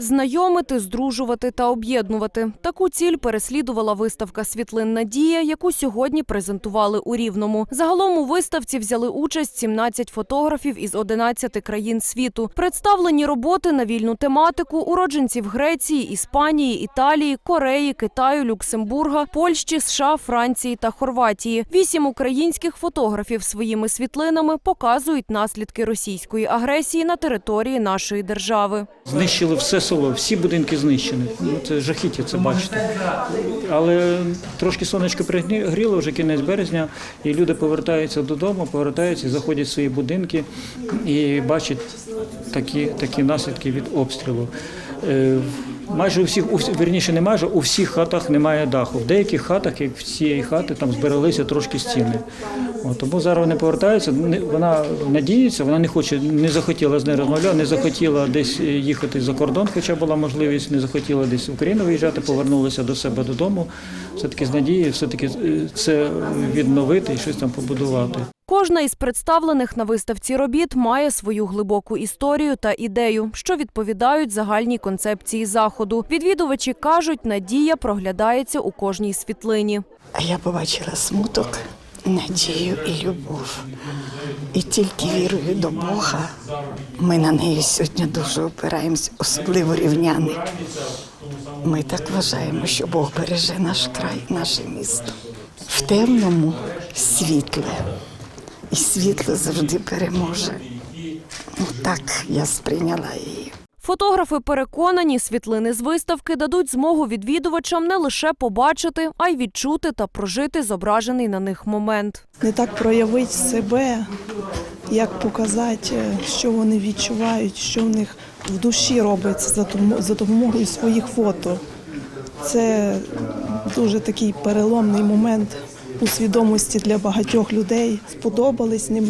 Знайомити, здружувати та об'єднувати. Таку ціль переслідувала виставка світлин Надія, яку сьогодні презентували у Рівному. Загалом у виставці взяли участь 17 фотографів із 11 країн світу. Представлені роботи на вільну тематику уродженців Греції, Іспанії, Італії, Кореї, Китаю, Люксембурга, Польщі, США, Франції та Хорватії. Вісім українських фотографів своїми світлинами показують наслідки російської агресії на території нашої держави. Знищили все село, всі будинки знищені. Це жахіття, це бачите. Але трошки сонечко пригріло, вже кінець березня, і люди повертаються додому, повертаються, заходять в свої будинки і бачать такі, такі наслідки від обстрілу. Е, Майже у всіх, вірніше, не майже, у всіх хатах немає даху. В деяких хатах, як в цієї хати, там збереглися трошки стіни. От, тому зараз вони повертаються. Не- Вона надіється, вона не хоче, не захотіла з нею розмовляти, не захотіла десь їхати за кордон, хоча була можливість, не захотіла десь в Україну виїжджати, повернулася до себе додому. Все-таки з надією, все-таки е, це відновити і щось там побудувати. Кожна із представлених на виставці робіт має свою глибоку історію та ідею, що відповідають загальній концепції заходу. Відвідувачі кажуть, надія проглядається у кожній світлині. А я побачила смуток, надію і любов. І тільки вірою до Бога ми на неї сьогодні дуже опираємось, особливо рівняни. Ми так вважаємо, що Бог береже наш край, наше місто. В темному світле. І світло завжди переможе. Ну, так я сприйняла її. Фотографи переконані, світлини з виставки дадуть змогу відвідувачам не лише побачити, а й відчути та прожити зображений на них момент. не так проявити себе, як показати, е, що вони відчувають, що в них в душі робиться за допомогою своїх фото. Це дуже такий переломний момент у свідомості для багатьох людей. Сподобались, не,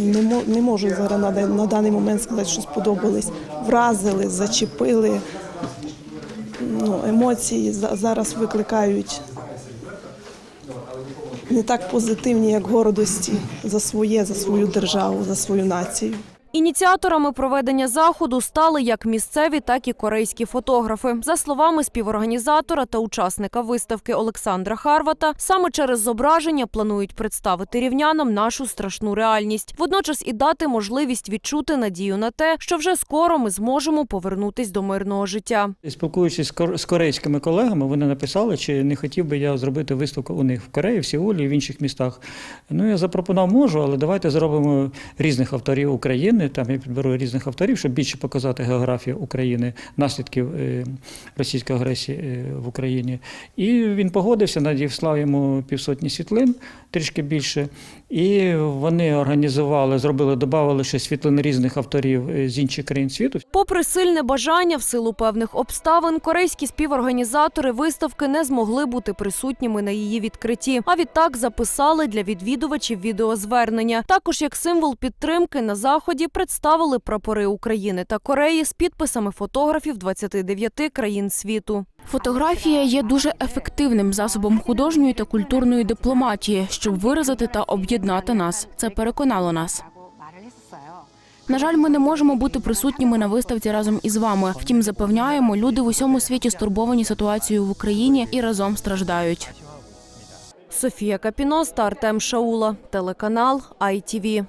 не, можу зараз на, на даний момент сказати, що сподобались. Вразили, зачепили. Ну, емоції зараз викликають не так позитивні, як гордості за своє, за свою державу, за свою націю. Ініціаторами проведення заходу стали як місцеві, так і корейські фотографи. За словами співорганізатора та учасника виставки Олександра Харвата, саме через зображення планують представити рівнянам нашу страшну реальність. Водночас і дати можливість відчути надію на те, що вже скоро ми зможемо повернутись до мирного життя. Спілкуючись з кор- з корейськими колегами, вони написали, чи не хотів би я зробити виставку у них в Кореї, в Сеулі в інших містах. Ну я запропонував, можу, але давайте зробимо різних авторів України. Там я підберу різних авторів, щоб більше показати географію України, наслідків е, російської агресії е, в Україні. І він погодився, надіслав йому півсотні світлин, трішки більше. І вони організували, зробили, додали ще світлини різних авторів е, з інших країн світу. Попри сильне бажання в силу певних обставин, корейські співорганізатори виставки не змогли бути присутніми на її відкритті. А відтак записали для відвідувачів відеозвернення. Також як символ підтримки на заході представили прапори України та Кореї з підписами фотографів 29 країн світу. Фотографія є дуже ефективним засобом художньої та культурної дипломатії, щоб виразити та об'єднати нас. Це переконало нас. На жаль, ми не можемо бути присутніми на виставці разом із вами. Втім, запевняємо, люди в усьому світі стурбовані ситуацією в Україні і разом страждають. Софія Капіно та Артем Шаула, телеканал ITV.